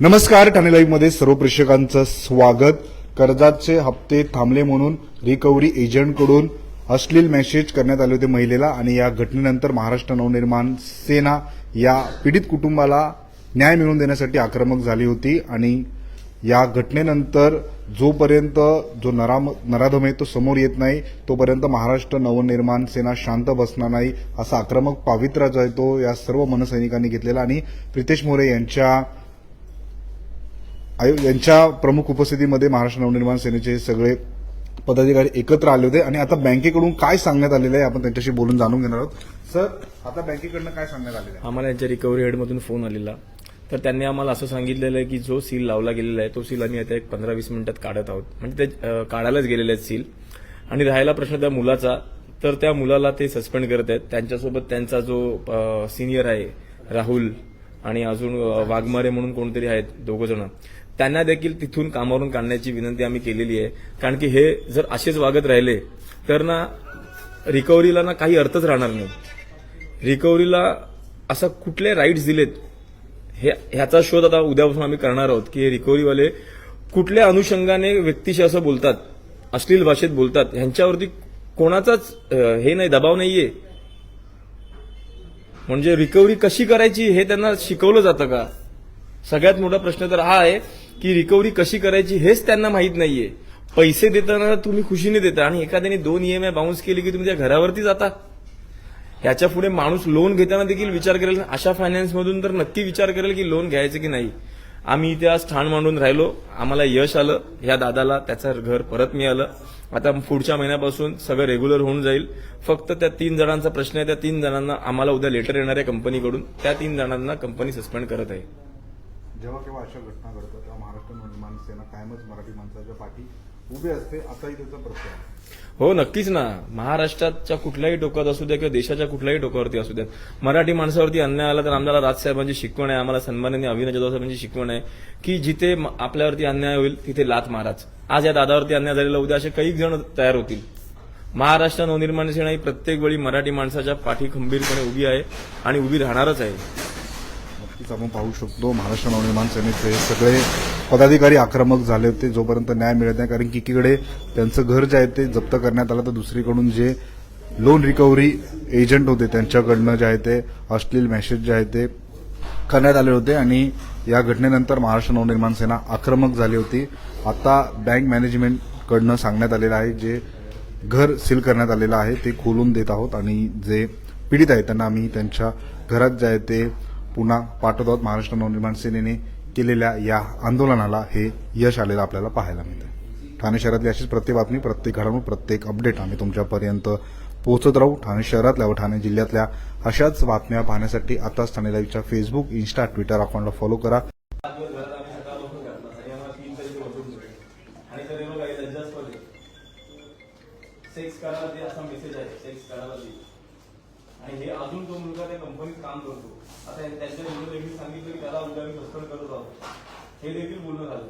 नमस्कार ठाणे लाईव्हमध्ये सर्व प्रेक्षकांचं स्वागत. कर्जाचे हप्ते थांबले म्हणून रिकव्हरी एजंटकडून अश्लील मेसेज करण्यात आले होते महिलेला आणि या घटनेनंतर महाराष्ट्र नवनिर्माण सेना या पीडित कुटुंबाला न्याय मिळवून देण्यासाठी आक्रमक झाली होती आणि या घटनेनंतर जोपर्यंत जो नराम नराधम आहे तो समोर येत नाही तोपर्यंत महाराष्ट्र नवनिर्माण सेना शांत बसणार नाही असा आक्रमक पावित्रा जो आहे तो या सर्व मनसैनिकांनी घेतलेला आणि प्रितेश मोरे यांच्या आयो- यांच्या प्रमुख उपस्थितीमध्ये महाराष्ट्र नवनिर्माण सेनेचे सगळे पदाधिकारी एकत्र आले होते. आणि आता बँकेकडून काय सांगण्यात आलेलं आहे आपण त्यांच्याशी बोलून जाणून घेणार आहोत. सर आता बँकेकडनं काय सांगण्यात आलेलं आहे? आम्हाला यांच्या रिकव्हरी हेडमधून फोन आलेला. तर त्यांनी आम्हाला असं सांगितलेलं आहे की जो सील लावला गेलेला आहे तो सील आम्ही आता एक पंधरा वीस मिनिटात काढत आहोत. म्हणजे ते काढायलाच गेलेले आहेत सील आणि राहायला प्रश्न त्या मुलाचा तर त्या मुलाला ते सस्पेंड करत आहेत. त्यांच्यासोबत त्यांचा जो सिनियर आहे राहुल आणि अजून वाघमारे म्हणून कोणतरी आहेत दोघं जण. त्यांना देखील तिथून कामावरून काढण्याची विनंती आम्ही केलेली आहे. कारण की हे जर असेच वागत राहिले तर ना रिकव्हरीला ना काही अर्थच राहणार नाही. रिकव्हरीला असा कुठले राईट्स दिलेत हे ह्याचा शोध आता उद्यापासून आम्ही करणार आहोत की हे रिकव्हरीवाले कुठल्या अनुषंगाने व्यक्तीशी असं बोलतात अश्लील भाषेत बोलतात ह्यांच्यावरती कोणाचाच हे नाही दबाव नाहीये. म्हणजे रिकव्हरी कशी करायची हे त्यांना शिकवलं जातं का? सगळ्यात मोठा प्रश्न तर हा आहे की रिकव्हरी कशी करायची हेच त्यांना माहीत नाहीये. पैसे देताना तुम्ही खुशीने देता आणि एखाद्याने दोन ईएमआय बाउन्स केली की तुम्ही त्या घरावरती जाता. ह्याच्या पुढे माणूस लोन घेताना देखील विचार करेल. अशा फायनान्समधून तर नक्की विचार करेल की लोन घ्यायचं की नाही. आम्ही इथे आज ठाण मांडून राहिलो. आम्हाला यश आलं. ह्या दादाला त्याचं घर परत मिळालं. आता पुढच्या महिन्यापासून सगळं रेग्युलर होऊन जाईल. फक्त त्या तीन जणांचा प्रश्न आहे. त्या तीन जणांना आम्हाला उद्या लेटर येणार आहे कंपनीकडून त्या तीन जणांना कंपनी सस्पेंड करत आहे. जेव्हा केव्हा अशा घटना घडतात? तेव्हा महाराष्ट्र नवनिर्माण सेना कायमच मराठी माणसाच्या पाठी उभी असते आताही त्याचा प्रश्न आहे. हो नक्कीच ना. महाराष्ट्राच्या कुठल्याही टोकात असू द्या किंवा देशाच्या कुठल्याही टोकावरती असू द्या मराठी माणसावरती अन्याय आला तर आम्हाला राजसाहेबांची शिकवण आहे आम्हाला सन्माननीय अविनाश जाधव साहेबांची शिकवण आहे की जिथे आपल्यावरती अन्याय होईल तिथे लात माराच. आज या दादावरती अन्याय झालेला उद्या असे काही जण तयार होतील. महाराष्ट्र नवनिर्माण सेना ही प्रत्येक वेळी मराठी माणसाच्या पाठी खंबीरपणे उभी आहे आणि उभी राहणारच आहे. नक्कीच आपण पाहू शकतो महाराष्ट्र नवनिर्माण सेनेचे सगळे पदाधिकारी आक्रमक झाले होते जोपर्यंत न्याय मिळत नाही कारण की एकीकडे त्यांचं घर जे आहे ते जप्त करण्यात आलं तर दुसरीकडून जे लोन रिकव्हरी एजंट होते त्यांच्याकडनं जे आहे ते अश्लील मेसेज जे आहे ते करण्यात आले होते आणि या घटनेनंतर महाराष्ट्र नवनिर्माण सेना आक्रमक झाली होती. आता बँक मॅनेजमेंटकडनं सांगण्यात आलेलं आहे जे घर सील करण्यात आलेलं आहे ते खोलून देत आहोत आणि जे पीडित आहेत त्यांना आम्ही त्यांच्या घरात जे आहे ते पुन्हा पाठवत आहोत. महाराष्ट्र नवनिर्माण सेनेने केलेल्या या आंदोलनाला हे यश आलेलं आपल्याला पाहायला मिळतं ठाणे शहरातली अशीच प्रत्येक बातमी प्रत्येक घडामोड प्रत्येक अपडेट आम्ही तुमच्यापर्यंत पोहोचत राहू. ठाणे शहरातल्या व ठाणे जिल्ह्यातल्या अशाच बातम्या पाहण्यासाठी आताच ठाणे लाईव्हच्या फेसबुक इन्स्टा ट्विटर अकाउंटला फॉलो करा. हे देखील बोलणं झालं.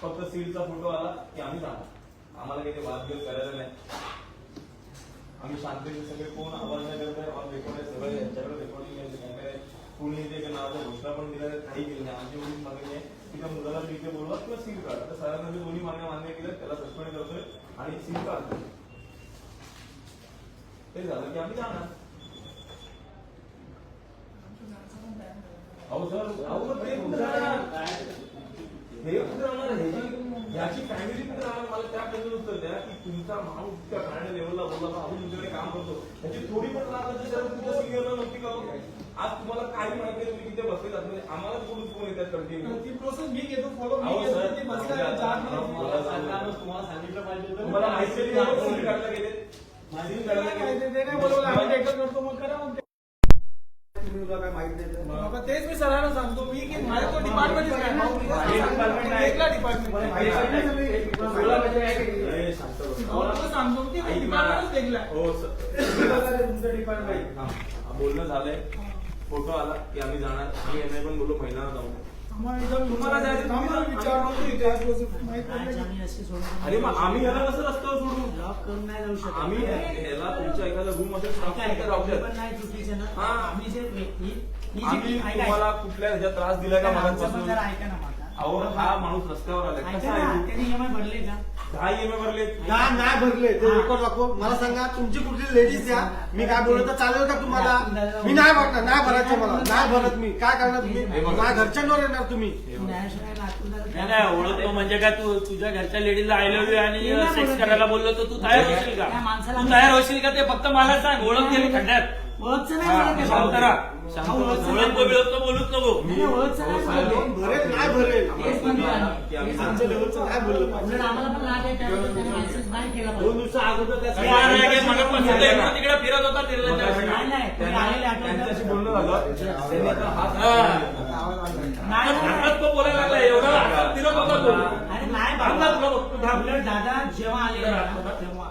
फक्त सीलचा फोटो आला की आम्ही जाणार आम्हाला काही ते वादविवाद करायचं नाही. आम्ही शांतीचे सगळे कोण आवाज नाही करत आहे आवाज रेकॉर्ड आहे सगळे यांच्याकडे रेकॉर्डिंग आहे कॅमेरा कुणी ते नावाचा घोषणा पण दिला काही केलं नाही. आमची एवढीच मागणी आहे की त्या मुलाला तिथे बोलवा किंवा सील काढ. तर सरांना मी दोन्ही मागण्या मान्य केल्या त्याला सस्पेंड करतोय आणि सील काढतोय. ते झालं की आम्ही जाणार. अहो सर अहो ते कुठं राहणार? हे कुठं राहणार हे जी- याची फॅमिली कुठं राहणार मला त्या प्रश्न उत्तर द्या की तुमचा माणूस त्या ठाणे लेवलला बोलला बा, आम्ही तुमच्याकडे काम करतो थोडी पण लागत सर तुमच्या सिनियरला नव्हती का बघ? आज तुम्हाला काही माहिती नाही तुम्ही किती बसले म्हणजे आम्हाला कुठून फोन येतात कंटिन्यू ती प्रोसेस मी घेतो फॉलो मी अहो घेतो सर ती बसल्या चार महिने मला सांगा ना, तुम्हाला सांगितलं पाहिजे होतं. तुम्हाला माहिती आहे का? सील काढला गेले सील काढला काय गेले माहिती ते नाही बोलवलं आम्ही एकच करतो मग करा मग ते. बाबा तेच मी सरांना सांगतो मी की माझ्या तो डिपार्टमेंटच हे नाही department आहे. एकला डिपार्टमेंट ए, शांत बस. सांगतो की. डिपार्टमेंटच वेगळा आहे. हो सर. तुमचं डिपार्टमेंट हा. बोलणं झालंय फोटो आला की आम्ही जाणार आम्ही यांना पण बोललो महिन्याला जाऊ अरे मग आम्ही ह्याला कसं रस्त्यावर सोडू करून नाही जाऊ शकत आम्ही ह्याला तुमच्या एखादा रूम. पण नाही चुकीचे ना हा. आम्ही जे ही तुम्हाला कुठल्या ह्याच्यात त्रास दिलाय का माझा. अहो हा माणूस रस्त्यावर ऐका कसा आहे भरले का? दहा ईएमआय भरले का नाही भरले ते रेकॉर्ड दाखव. मला सांगा तुमची कुठली लेडीज द्या मी काय बोलत तर चालेल का तुम्हाला? मी नाही भरणार नाही भरायचं मला. नाही भरत मी. काय करणार तुम्ही? माझ्या घरच्यांवर येणार तुम्ही. नाही नाही ओळखतो म्हणजे काय तू तुझ्या घरच्या लेडीजला आय लव्ह यू आणि सेक्स. करायला बोललो तर तू तयार होशील का? तू तयार होशील का ते फक्त मला सांग? ओळख गेली खड्ड्यात. ओळखचं नाही हा, बोलत आहे शांत भाऊ. राहा. भाऊ, ओळखचं नाही ओळख बोलत. बिळख बोलूच नको नाही, ओळखचं नाही बोलत आहे. भरेल नाही भरेल तेच म्हणतो आम्ही. आमच्या लेवलचं नाही बोललं उलट आम्हाला पण लाग आहे त्याबद्दल त्याने मेसेज नाही केला दोन पाहिजे. दिवस अगोदर त्या काय आहे रे, मगापासून ते इकडं तिकडे फिरत होता निर्लज्ज. नाही नाही तुम्ही आलेले त्यांच्याशी आठवण बोलणं झालं त्यांनी आता हात हा. नाही हातात तो बोलायला लागला एवढा हातात फिरत होता तो अरे नाही हातात बाबा तुला बघतो थांब. उलट दादा जेव्हा आले ना, तेव्हा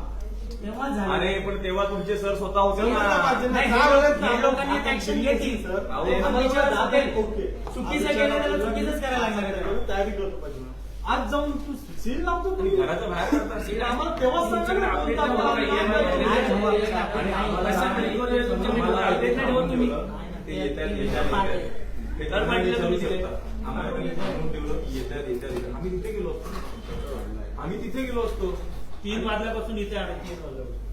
तेव्हा झालं अरे पण तेव्हा तुमचे सर स्वतः होते ना. नाही, हे लोकांनी एक action घेतली. सर अहो, ते आपण आम्हाला त्याच्यावर जाते. जाते. ओके. चुकीचं केलं त्याला चुकीचंच करायला लागणार आहे. तयारी करतो पाहिजे आज जाऊन तू सील लावतो आणि घराच्या बाहेर करता आम्हाला तेव्हाच सांगा ना, कोणता आणि आम्हाला नाही, तुम्ही. ते येतात, येतात, येतात. तर तुम्ही. आम्हाला पण इथे म्हणून ठेवलं की येतात, येतात, येतात. आम्ही तिथे गेलो असतो आम्ही तिथे गेलो असतो तीन वाजल्यापासून इथे आले तीन वाजल्यापासून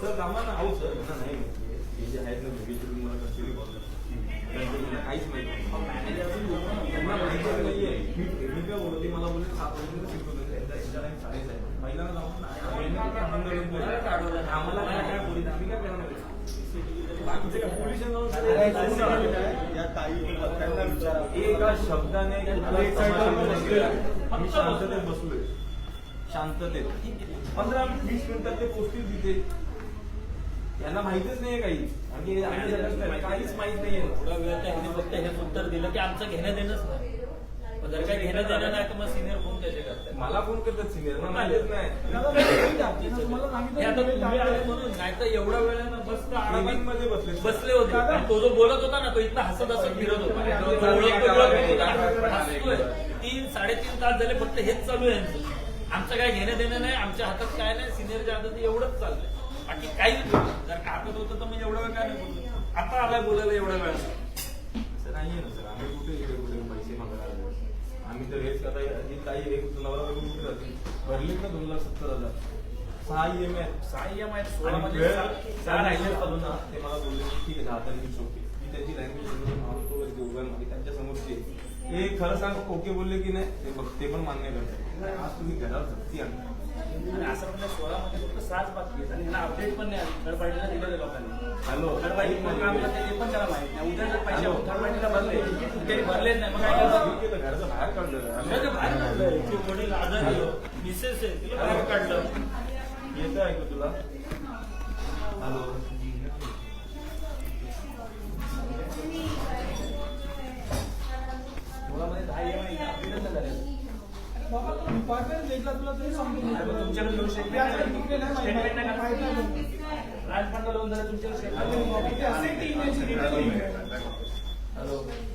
सर आम्हाला ना अहो सर यांना नाही माहिती हे जे आहेत ना दोघीचे तुम्ही मला कसे बोलतात त्यांचं मला काहीच माहिती नाही. त्यांना माहिती नाहीये मी मी काय बोलतो ते मला बोलले सात वाजेपर्यंत शिकवलं त्यांच्या यांच्या टाइम साडेच आहे पहिल्यांदा जाऊन ना, बोलले. आम्हाला काय काय आम्ही काय करणार एका शब्दाने आम्ही शांततेत बसलोय शांततेत पंधरा वीस मिनिटात ते पोस्टिंग तिथे यांना माहितीच नाहीये काही. आणि आम्ही सगळ्यांना काहीच माहीत नाहीये. थोडा वेळ त्या ह्याने फक्त हेच उत्तर दिलं की आमचं घेणं देणंच नाही. पण जर काही घेणं देणं नाही तर मग सिनियर फोन कसे करतात? मला कोण करतात सिनियर मला माहितीच नाही. तुम्हाला हे आता तुम्ही आले म्हणून नाही तर एवढ्या वेळानं बस Meeting मध्ये बसले. बसले होते. आणि तो जो बोलत होता ना तो इथला हसत हसत फिरत होता. तो ओळखतो, ओळखतो, हसतोय. तीन साडेतीन तास झाले फक्त हेच चालू आहे यांचं. आमचं काय घेणं देणं नाही आमच्या हातात काय नाही. सिनियरच्या हातात एवढंच चाललंय. बाकी काही जर कागद होतं तर मग एवढा वेळ काय नाही बोललो आता आलाय बोलायला एवढा वेळ. असं नाहीये ना सर. आम्ही कुठे इकडे कुठे पैसे मागायला आलो? आम्ही तर हेच आता ही काही एक नवरा बायको कुठे जातील? भरलेत ना दोन लाख सत्तर हजार. सहा ई एम आय सहा EMI आहेत, आणि सोळामध्ये वेळ सहा- सहा राहिले चालू ना ते मला बोलले की ठीक आहे दहा तारखेची ओके मी त्यांची लँग्वेज तो देऊन माझी त्यांच्या समोरची. हे खरं सांग ओके बोलले की नाही ते बघ ते पण मान्य करतात. आज तुम्ही घरावर सक्ती आणता. आणि असं म्हणजे सोळामध्ये फक्त सहाच बाकी आहेत. आणि ह्यांना अपडेट पण नाही थर्ड पार्टीला दिलेलं लोकांनी. हॅलो. थर्ड पार्टी कोण काम करते ते पण त्याला माहीत नाही. उद्या जर पैसे थर्ड पार्टीला भरले ते भरलेच नाही. मग काय करायचं? घराचं बाहेर काढलं आम्ही ते बाहेर काढलं ते वडील आजारी आहे, मिसेस आहे. तिला बाहेर काढलं. येतं ऐकू तुला? हॅलो. मुलामध्ये दहा EMI update नाही झाले. राजफंड लोन झालं तुमच्याकडे आणि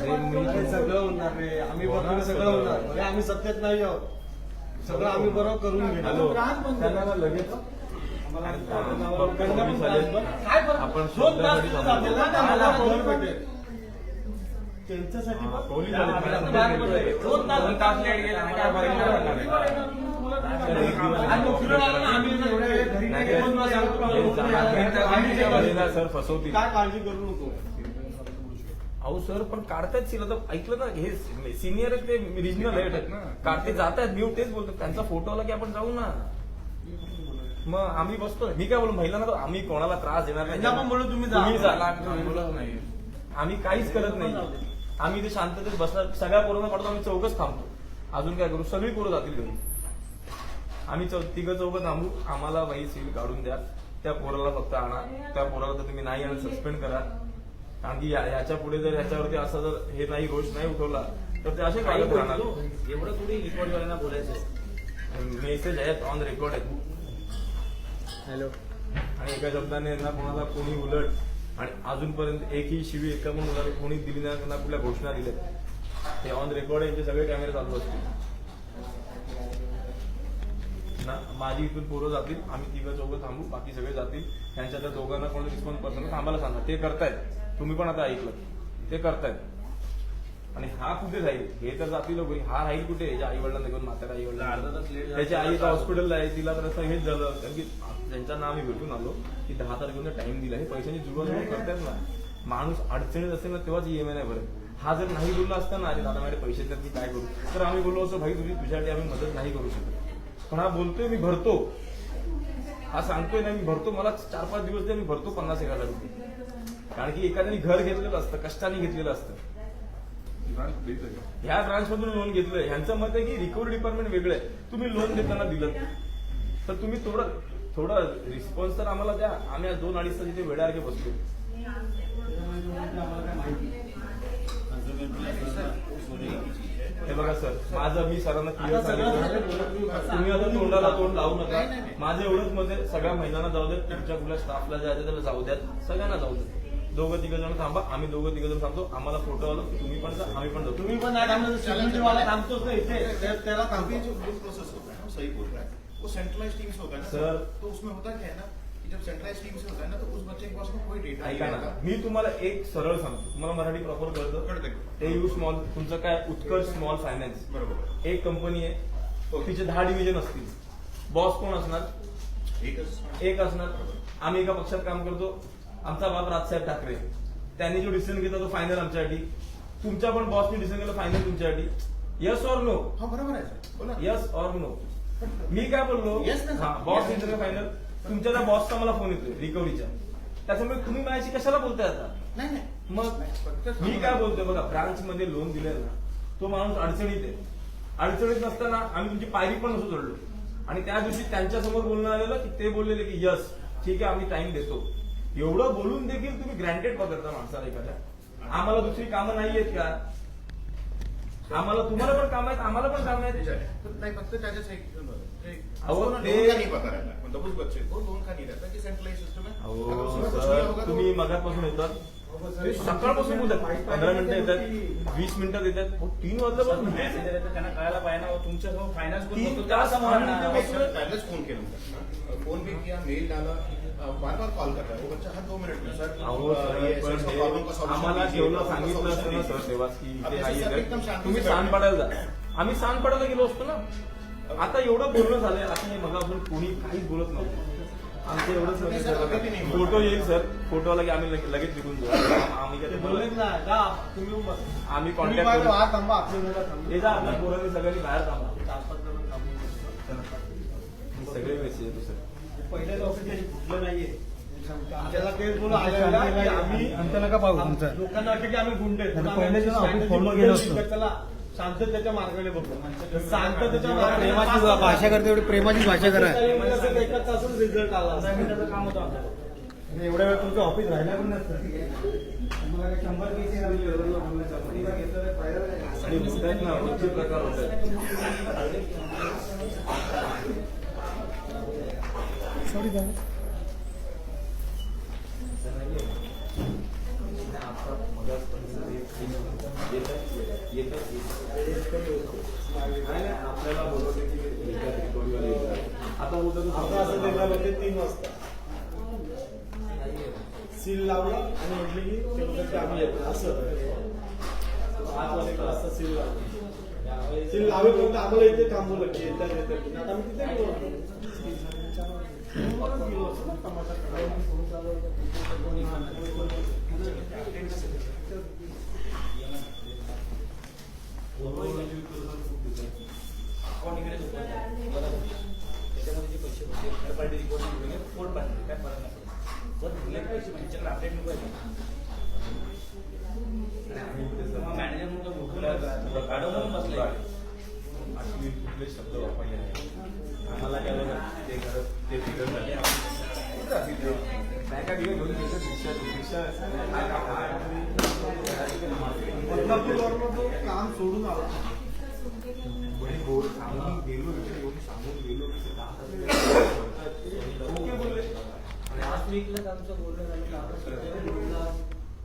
अरे मी सगळं होणार रे. आम्ही बरोबर सगळं होणार. म्हणजे आम्ही सत्तेत नाही आहोत. सगळं आम्ही बरोबर करून घेणार. त्यांना. ना लगेच चालेल. आपण तास. जातील ना, त्यांना भेटेल. त्यांच्यासाठी. दोन तास काय सर फसवतील काय काळजी करू नको? अहो सर पण काढतायत सील आता ऐकलं ना हे सिनियर ते रिजनल आहेत. काढते जात आहेत मी तेच बोलतो त्यांचा फोटो आला की आपण जाऊ ना. मग आम्ही बसतो. मी काय बोलू महिलांना तर आम्ही कोणाला त्रास देणार नाही. त्यांना पण बोलू तुम्ही. नाही. आम्ही काहीच करत नाही. आम्ही ते शांततेत बसणार. सगळ्या पोरांना काढतो आम्ही चौकच थांबतो. अजून काय करू? सगळी पोरं जातील घरी. आम्ही चौ तिघं चौघं थांबू. आम्हाला बाई सील काढून द्या. त्या पोराला फक्त आणा. त्या पोराला तर तुम्ही नाही आणि सस्पेंड करा. कारण की या- याच्यापुढे जर याच्यावरती असं जर हे नाही रोष नाही उठवला तर ते असे काढत राहणार. एवढं थोडी रिकॉर्डवाल्यांना बोलायचं मेसेज आहेत ऑन रेकॉर्ड आहेत. हॅलो आणि एका शब्दाने यांना कोणाला कोणी उलट आणि अजूनपर्यंत एकही शिवी एका मुलाला कोणी दिली नाही त्यांना कुठल्या घोषणा दिल्या ते ऑन रेकॉर्ड यांचे सगळे कॅमेरे चालू असतील. ना माझी इथून पोरं जातील आम्ही तिघं चौघं थांबू बाकी सगळे जातील. त्यांच्या त्या दोघांना कोणी रिस्पॉन्स पर्सन थांबायला सांगा. ते करतायत. तुम्ही पण आता ऐकलं. ते करतायत. आणि हा कुठे राहील? हे तर जातील लोक हा राहील कुठे? याच्या आई वडिलांना घेऊन म्हातारा आई वडिलांना. त्याची आई तर हॉस्पिटलला आहे तिला तर असं हेच झालं. कारण की त्यांच्याना आम्ही भेटून आलो की दहा तारखेला टाइम दिला. हे पैशांची जुळवाजुळव करतायत ना. माणूस अडचणीत असेल ना तेव्हाच ईएमआय नाही भरत. हा जर नाही बोलला असता ना अरे दादा माझे पैसे मी काय करू? तर आम्ही बोललो असं भाई तुझी तुझ्यासाठी आम्ही मदत नाही करू शकत. पण हा बोलतोय मी भरतो. हा सांगतोय ना मी भरतो. मला चार पाच दिवस मी भरतो पन्नास एक हजार रुपये. कारण की एखाद्याने घर घेतलेलं असतं कष्टाने घेतलेलं असतं. ह्या ब्रांच मधून लोन घेतलंय. ह्यांचं मत आहे की रिकव्हरी डिपार्टमेंट वेगळं आहे. तुम्ही लोन देताना दिलं. तर तुम्ही थोडं थोडं रिस्पॉन्स तर आम्हाला द्या. आम्ही आज दोन अडीच तास इथे वेळासारखे बसतो हे बघा सर माझं मी सरांना क्लिअर सांगितलं. तुम्ही आता तोंडाला तोंड लावू नका. माझं एवढंच मत आहे सगळ्या महिलांना जाऊ देत तुमच्या कुठल्या स्टाफला जायचं त्याला जाऊ द्यात सगळ्यांना जाऊ देत दोघं तिघ जण थांबा आम्ही दोघं तिघ जण थांबतो आम्हाला फोटो आलो की तुम्ही पण जा आम्ही पण जातो तुम्ही पण नाही थांबलं सिक्युरिटी वाला थांबतोच ना इथे. त्या- त्याला थांबतो. जो प्रोसेस होता है सही बोल रहा है वो सेंट्रलाइज टीम से होता है ना सर। तो उसमें होता क्या है ना? में तुम्हाला एक सरळ सांगतो तुम्हाला मराठी प्रॉपर कळतं. ते यू स्मॉल तुमचं काय उत्कर्ष स्मॉल फायनान्स बरोबर. एक कंपनी आहे. तिचे दहा डिव्हिजन असतील. बॉस कोण असणार? एक असणार. आम्ही एका पक्षात काम करतो. आमचा बाप राजसाहेब ठाकरे. त्यांनी जो डिसिजन घेतला तो फायनल आमच्यासाठी. तुमच्या पण बॉसने डिसिजन केलं फायनल तुमच्यासाठी. यस ऑर नो हा बरोबर आहे यस ऑर नो मी काय बोललो. हा बॉस. डिसिजन फायनल तुमच्या त्या बॉसचा मला फोन येतोय रिकव्हरीच्या त्याच्यामुळे तुम्ही माझ्याशी कशाला बोलताय आता? नाही नाही. मग फक्त मी काय बोलतोय बघा ब्रांच मध्ये लोन दिलंय ना तो माणूस अडचणीत आहे. अडचणीत नसताना आम्ही तुमची पायरी पण नसो चढलो. आणि त्या दिवशी त्यांच्यासमोर बोलणं आलेलं की ते बोललेले की यस ठीक आहे आम्ही टाइम देतो. एवढं बोलून देखील तुम्ही ग्रँटेड पकडता माणसाला एखाद्या. आम्हाला दुसरी कामं नाही आहेत का? आम्हाला तुम्हाला पण काम आहेत आम्हाला पण काम आहेत. नहीं फक्त त्याच्याच एक एक- अहो, उसको ना ते- लोन का नहीं मतलब उस बच्चे को लोन का नहीं रहता कि सेंट्रलाइज सिस्टम है अगर उसमें कुछ नहीं होगा सर तो तुम्ही मगापासून येतात ते सकाळपासून बोलतात पंधरा मिनिटं येतात वीस मिनिटात येतात अहो, तीन वाजल्यापासून मेसेज आले तर त्यांना कळायला पाहिजे ना तुमच्या फायनान्स तीन तास आम्हाला मैं सर पहले फोन किया उनका फोन भी किया मेल डाला बार बार कॉल कर रहा है वो बच्चा हर दो मिनट में सर अहो अ, सर, ये पण ऐसा हे प्रॉब्लम का solution आम्हाला दीजिए, जेवढं प्रॉब्लम का सांगितलं solution असतं ना दीजिए. सर तेव्हा की अब इथे ऐसे नाही सर येत एकदम आहे. शांति तुम्ही से सांड बैठे. पाडायला जा आम्ही सांड पाडायला गेलो असतो ना आता एवढं बोलणं झालंय आता हे मग आपण कोणी काहीच बोलत नव्हतं आमचं एवढंच नाही, नाही नाही. बोलत. फोटो येईल सर फोटो आला की आम्ही लगे- लगेच निघून जाऊ आम्ही काय. आम्ही कॉन्टॅक्ट. हे जा आपल्या पोरांनी सगळ्यांनी बाहेर थांबा चार पाच जण थांबून बसा. सगळे मेसेज येतो सर पहिल्या कुठलं नाहीये त्याला तेच बोलू आलेला की आम्ही लोकांना वाटतं की आम्ही गुंडे. आम्ही चला शांततेच्या मार्गाने बघू शांततेच्या मार्गाने. प्रेमाची भाषा करते एवढी प्रेमाची भाषा करा म्हणजे असं एका तासात रिझल्ट आला पंधरा मिनिटाचं काम होतं आमचं एवढ्या वेळ तुमचं ऑफिस राहिला पण नसतं. तुम्हाला काही शंभर केसेस आणि मुद्द्यात ना विचित्र प्रकार होत. सॉरी दादा आपल्याला बोलवले की आता उद्या असं देणार होते तीन वाजता सील लावला आणि म्हटली की ते आम्ही येतो. असं. पाच वाजता असं सील लावलं. सील लावेपर्यंत आम्हाला इथे थांबवलं की येतात येतात आता आम्ही तिथे गेलो गेलो असतो त्याच्यामध्ये जे पैसे होते थर्ड पार्टी रिपोर्ट काय फरक नाही जर पैसे म्हणजे अपडेट नको मॅनेजर म्हणतो मोठं काढव म्हणून कुठले शब्द वापरले नाही आम्हाला काय बघा ते घर ते बिघड झाले बिघड घेऊन काम सोडून आला. सांगून गेलो इथे येऊन सांगून गेलो की दहा तारखेला ओके बोलले लास्ट वीकलाच आमचं बोलणं झालं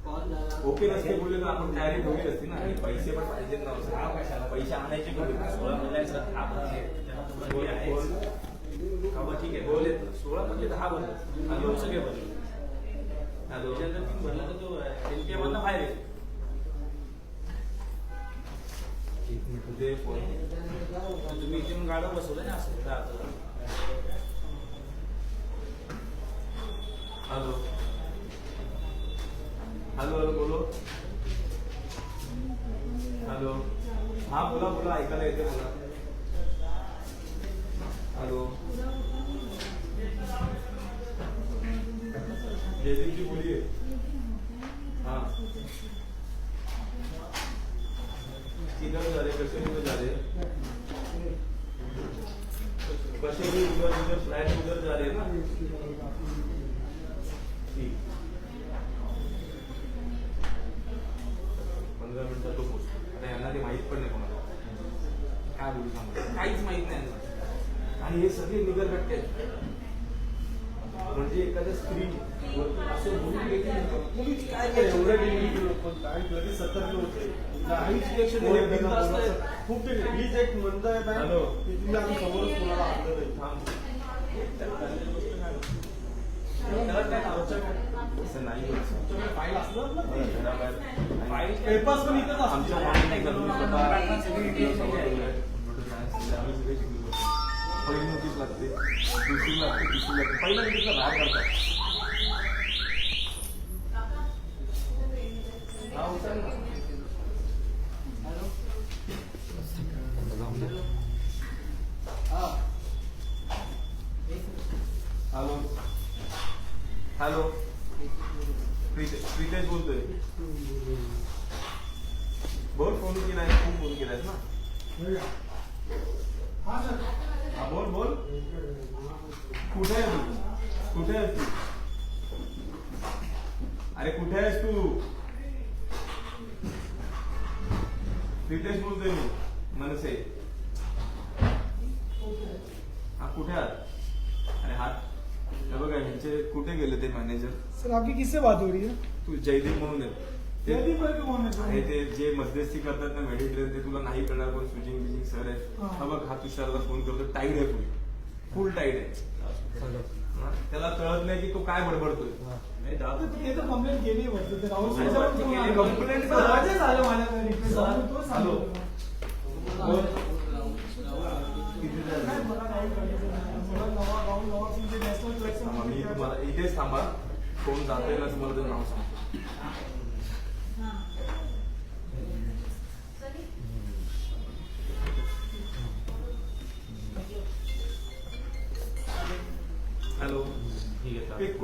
कॉल झाला. ओके नसते बोलले तर आपण तयारी ठेवली असती ना आणि पैसे पण पाहिजे ना हा कशाला? पैसे आणायचे कुठे? सोळा महिन्याचं ठीक आहे. बोलले सोळा म्हणजे दहा बनले हॅलो सगळे हॅलो. त्याच्यानंतर तीन तर तो एनपीए मधनं बाहेर ते तुम्ही म्हणजे इथे येऊन गाडं बसवलं ना असं हॅलो. हॅलो हॅलो बोलो. हॅलो. हा बोला बोला ऐकायला येते बोला. हॅलो. जयदीपजी आहे हाँ. किधर झाले? कसे कैसे उधर जा रहे कैसे ना? ठीक. पंधरा मिनिटात तो पोहोचतो. आता यांना ते माहीत पण नाही कोणाला. काय बोलू काहीच माहीत नाही आणि हे सगळे निगर कट्टे म्हणजे एखाद्या स्त्री असं बोलून कोणीच काय पण काय लगेच सतर्क होते खूप. हीच एक मंद आहे आम्ही समोरच कोणाला आणलं नाही. थांब? असं नाही फाईल फाईल पेपर्स पण इथंच आमच्या आम्ही सगळे शिकलो. पहिली नोटीस लागते. दुसरी लागते तिसरी लागते. पहिल्या नोटीसला बाहेर काढतात नाव सांग ना. हॅलो हॅलो प्रीते- प्रीतेश बोलतोय बोल फोन केलाय खूप फोन केलायस ना हा सर हा बोल बोल कुठे आहे तू कुठे आहेस तू अरे प्रीतेश बोलतोय मी मनसे. हा कुठे आहात? अरे हात हे बघा ह्यांचे कुठे गेले ते मॅनेजर सर आपकी किससे बात हो रही है तू जयदीप म्हणून आहे. ते- जयदीप है अरे ते जे मध्यस्थी करतात ना मेडिटेशन ते तुला नाही कळणार पण सुजिंग बिजिंग सर आहे. हा. हा बघ हा तुषारला फोन करतो टाईट आहे फुल फुल टाईट आहे? त्याला कळत नाही की तो काय बडबडतोय. नाही, दादा ते तर कंप्लेंट केली आहे वरती. ते राहुल अरे, सर वरती केली, complaint. सर, आजच आलं माझ्याकडे request. सर, तो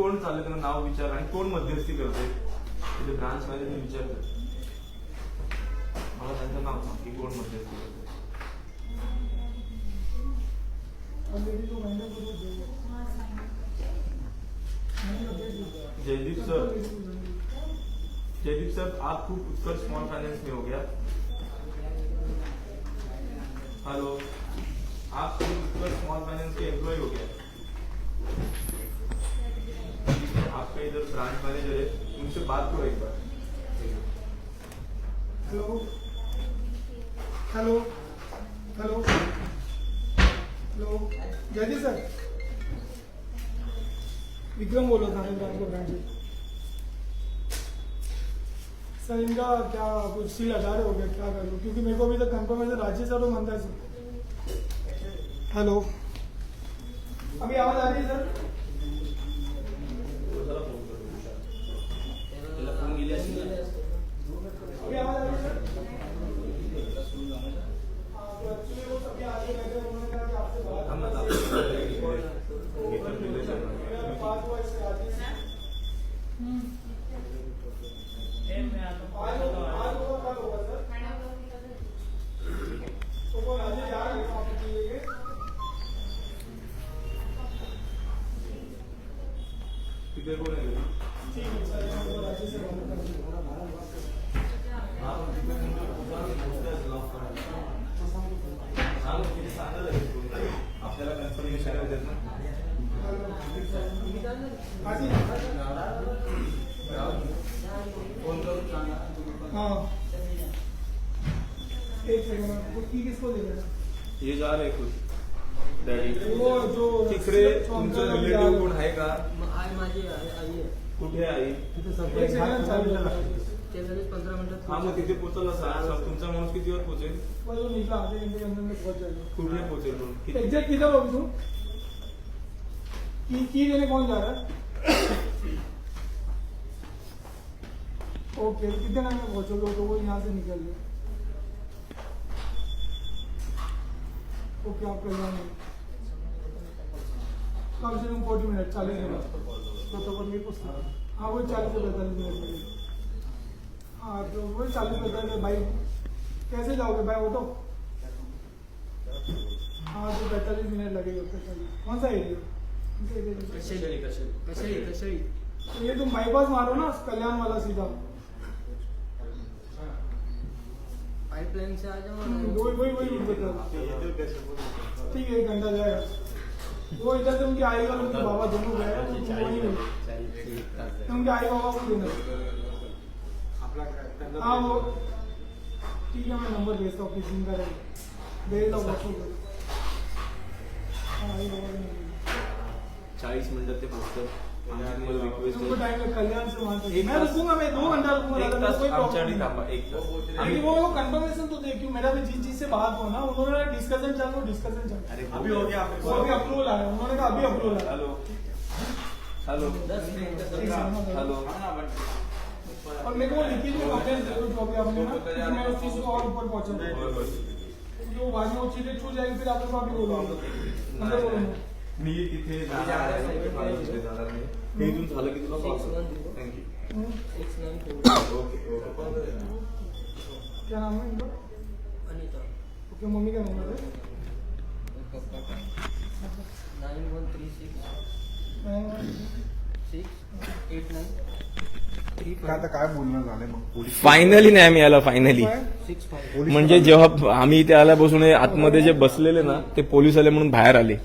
कोण चाललं त्यांना नाव विचार आणि कोण मध्यस्थी करते? तिथे ब्रांच मॅनेजर विचारतात मला त्यांचं नाव सांग की कोण मध्यस्थी करते. जयदीप सर. जयदीप सर आप खूब उत्कर्ष स्मॉल फाइनेंस में हो गया हेलो आप खूब उत्कर्ष स्मॉल फाइनेंस के एम्प्लॉय हो गया ठीक है, आपका इधर ब्रांच मैनेजर है उनसे बात करो एक बार हॅलो हॅलो हॅलो हॅलो जयदी सर विक्रम बोल रहा था ब्रांच सर इनका क्या कुछ सील हटा रहे हो गया क्या कर? करूँ क्योंकि मेरे को अभी तक कंफर्मेशन राजेश सर और मंदा सर हेलो अभी आवाज आ रही है सर में एग्जैक्ट किधर हो की की देने कौन जा रहा है ओके कितने टाइम में पहुंचोगे तो वो यहाँ से निकल गए ओके आप कल्याण में कम से कम फोर्टी मिनट चालीस मिनट तो तो पर मेरे को हाँ वो चालीस से पैंतालीस मिनट हाँ तो वही चालीस पैंतालीस बाइक कैसे जाओगे बाय ऑटो हाँ तो पैंतालीस मिनट लगेगा उसके कौन सा एरिया तो ये तुम बाईपास मारो ना कल्याण वाला सीधा। पाईपलाईन से आ जाओ। हम्म, वही वही वही रूट बता ठीक है एक घंटा जाएगा। वो इधर से उनकी आई और बाबा दोनों गए तो तुम तो आई बाबा को देना। हाँ वो ठीक है मैं नंबर भेजता हूँ किसी का भेज दो व्हाट्सएप पे हाँ आई बाबा का नंबर चाळीस मिनिटात ते पोहोचतं आमची तुम्हाला रिक्वेस्ट तुमको टाइम है कल्याण से वहाँ तक। एक मैं तास- रुकूँगा मैं दो घंटा रुकूँगा एक दादा, तास कोई प्रॉब्लम नहीं। थांबा एक तास। आम्ही वो कंफर्मेशन तो देखियो मेरा भी जिस चीज़ से बात हो ना उन्होंने डिस्कशन चल रहा डिस्कशन चल। अरे अभी हो गया वो अभी अप्रूवल आया उन्होंने कहा अभी अप्रूवल आया हॅलो। हॅलो। सेकंड में हॅलो। और मेरे को वो लिखित में कंप्लेंट दे दो जो अभी आपने ना क्योंकि मैं उस चीज़ को और ऊपर पहुँचा क्योंकि वो में वो चीजें छू जाएगी फिर आप लोग अभी बोलोगे। मी तिथे नाही हे इथून झालं की तुला कॉल करतो थँक्यू ओके ओके क्या नाम है इनका? अनिता. ओके मम्मी का. नंबर है papa nine one three six six eight nine three काय आता काय बोलणं झालंय मग पोलीस फायनली न्याय मिळाला फायनली सिक्स फाईव्ह पोलीस म्हणजे जेव्हा आम्ही इथे आल्यापासून हे आतमध्ये जे बसलेले ना ते पोलीस आले म्हणून बाहेर आले.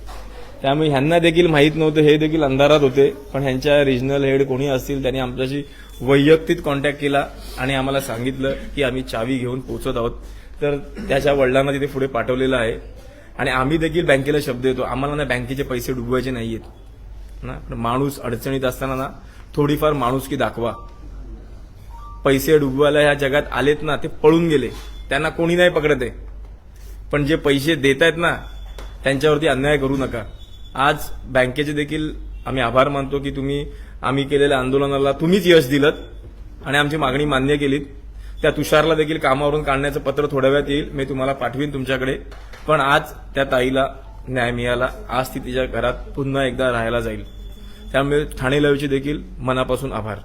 त्यामुळे ह्यांना देखील माहीत नव्हतं हे देखील अंधारात होते. पण ह्यांच्या रिजनल हेड कोणी असतील त्यांनी आमच्याशी वैयक्तिक कॉन्टॅक्ट केला आणि आम्हाला सांगितलं की आम्ही चावी घेऊन पोहोचत आहोत. तर त्याच्या वडिलांना तिथे पुढे पाठवलेलं आहे. आणि आम्ही देखील बँकेला शब्द देतो. आम्हाला ना बँकेचे पैसे डुबवायचे नाहीयेत. ना? पण माणूस अडचणीत असताना ना थोडीफार माणुसकी दाखवा. पैसे डुबवायला ह्या जगात आलेत ना ते पळून गेले. त्यांना कोणी नाही पकडत आहे. पण जे पैसे देत आहेत ना त्यांच्यावरती अन्याय करू नका. आज बँकेचे देखील आम्ही आभार मानतो की तुम्ही आम्ही केलेल्या आंदोलनाला तुम्हीच यश दिलं आणि आमची मागणी मान्य केलीत. त्या तुषारला देखील कामावरून काढण्याचं पत्र थोड्या वेळात येईल. मी तुम्हाला पाठवीन तुमच्याकडे. पण आज त्या ताईला न्याय मिळाला आज ती तिच्या घरात पुन्हा एकदा राहायला जाईल. त्यामुळे ठाणे लवची देखील मनापासून आभार.